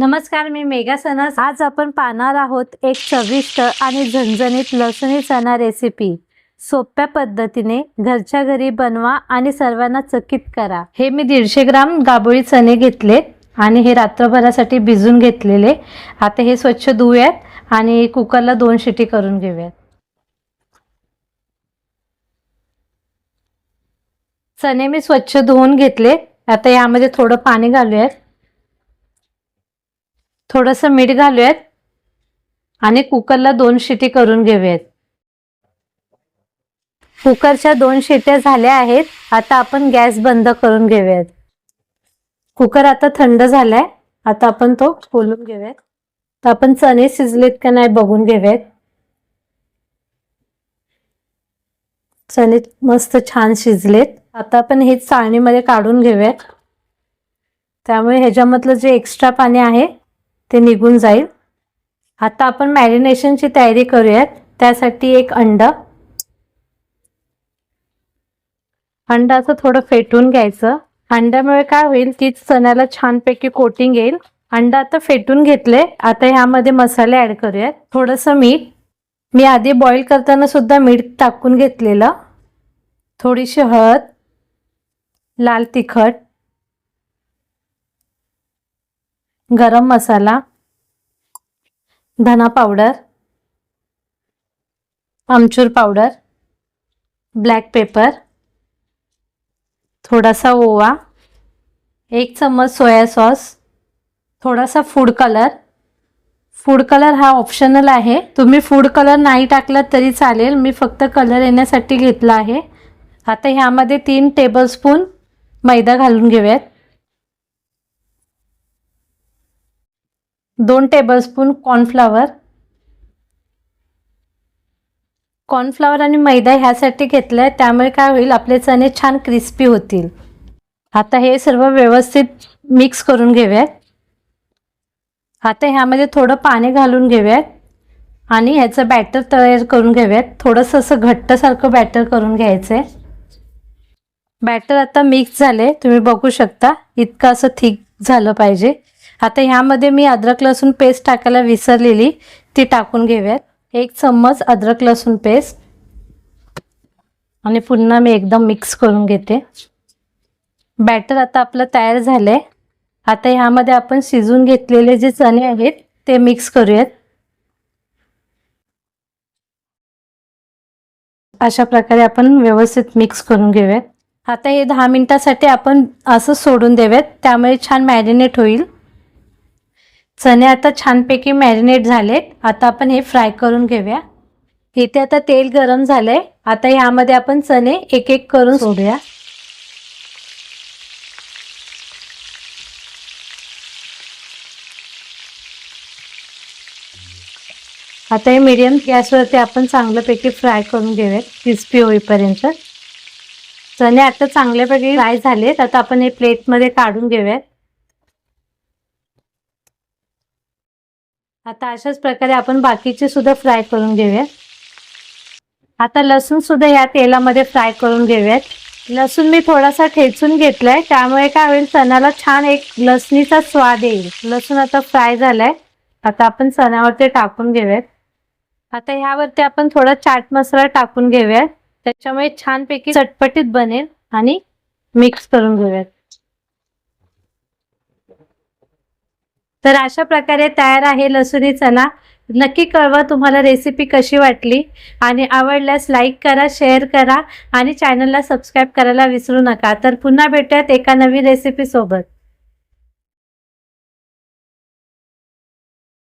नमस्कार मी मेघा सणस आज आपण पाहणार आहोत एक चविष्ट आणि झणझणीत लसणी चणा रेसिपी सोप्या पद्धतीने घरच्या घरी बनवा आणि सर्वांना चकित करा. हे मी दीडशे ग्राम गाबोळी चणे घेतले आणि हे रात्रभरासाठी भिजून घेतलेले. आता हे स्वच्छ धुऊयात आणि कुकरला दोन शिटी करून घेऊयात. चणे मी स्वच्छ धुवून घेतले. आता यामध्ये थोडं पाणी घालूयात. थोडंसं मीठ घालूयात आणि कुकरला दोन शिटी करून घेऊयात. कुकरच्या दोन शिट्या झाल्या आहेत. आता आपण गॅस बंद करून घेऊयात. कुकर आता थंड झालाय. आता आपण तो खोलून घेऊयात. तर आपण चणे शिजलेत का नाही बघून घेऊयात. चणे मस्त छान शिजलेत. आता आपण हे चाळणीमध्ये काढून घेऊयात. त्यामुळे ह्याच्यामधलं जे एक्स्ट्रा पाणी आहे ते निघून जाईल. आता आपण मॅरिनेशनची तयारी करूयात. त्यासाठी एक अंड. अंड असं थोडं फेटून घ्यायचं. अंड्यामुळे काय होईल की चण्याला छानपैकी कोटिंग येईल. अंड आता फेटून घेतले. आता ह्यामध्ये मसाले ऍड करूयात. थोडंसं मीठ. मी आधी बॉईल करताना सुद्धा मीठ टाकून घेतलेलं. थोडीशी हळद. लाल तिखट. गरम मसाला धना पावडर आमचूर पावडर ब्लॅक पेपर थोडासा ओवा एक चम्मच सोया सॉस थोडासा फूड कलर. फूड कलर हा ऑप्शनल आहे. तुम्ही फूड कलर नाही टाकलात तरी चालेल. मी फक्त कलर येण्यासाठी घेतला आहे. आता ह्यामध्ये तीन टेबलस्पून मैदा घालून घेऊयात. दोन टेबलस्पून कॉर्नफ्लावर कॉर्नफ्लावर आणि मैदा ह्यासाठी घेतलं आहे त्यामुळे काय होईल आपले चणे छान क्रिस्पी होतील. आता हे सर्व व्यवस्थित मिक्स करून घेऊयात. आता ह्यामध्ये थोडं पाणी घालून घेऊयात आणि ह्याचं बॅटर तयार करून घेऊयात. थोडंसं असं घट्टसारखं बॅटर करून घ्यायचं आहे बॅटर आता मिक्स झाले तुम्ही बघू शकता इतकं असं थिक झालं पाहिजे. आता ह्यामध्ये मी अद्रक लसूण पेस्ट टाकायला विसरलेली ती टाकून घेऊयात. एक चम्मच अद्रक लसूण पेस्ट. आणि पुन्हा मी एकदम मिक्स करून घेते. बॅटर आता आपलं तयार झालंय. आता ह्यामध्ये आपण शिजून घेतलेले जे चणे आहेत ते मिक्स करूयात. अशा प्रकारे आपण व्यवस्थित मिक्स करून घेऊयात. आता हे दहा मिनिटासाठी आपण असं सोडून देऊयात. त्यामुळे छान मॅरिनेट होईल. चणे आता छानपैकी मॅरिनेट झाले आता आपण हे फ्राय करून घेऊया. इथे आता तेल गरम झालंय. आता ह्यामध्ये आपण चणे एक एक करून सोडूया. आता हे मिडियम गॅसवरती आपण चांगल्यापैकी फ्राय करून घेऊयात. क्रिस्पी होईपर्यंत. चणे आता चांगल्यापैकी फ्राय झालेत. आता आपण हे प्लेटमध्ये काढून घेऊयात. आता अशाच प्रकारे आपण बाकीचे सुद्धा फ्राय करून घेऊयात. आता लसूण सुद्धा या तेलामध्ये फ्राय करून घेऊयात. लसूण मी थोडासा ठेचून घेतलाय त्यामुळे काय होईल चण्याला छान एक लसणीचा स्वाद येईल. लसूण आता फ्राय झालाय. आता आपण चण्यावरती टाकून घेऊयात. आता ह्यावरती आपण थोडा चाट मसाला टाकून घेऊयात. त्याच्यामुळे छानपैकी चटपटीत बनेल आणि मिक्स करून घेऊयात. तर अशा प्रकारे तयार आहे लसुणी चना नक्की कळवा तुम्हाला रेसिपी कशी वाटली. आणि आवडल्यास लाईक करा शेअर करा आणि चॅनलला सबस्क्राईब करायला विसरू नका. तर पुन्हा भेटूयात एका नवीन रेसिपीसोबत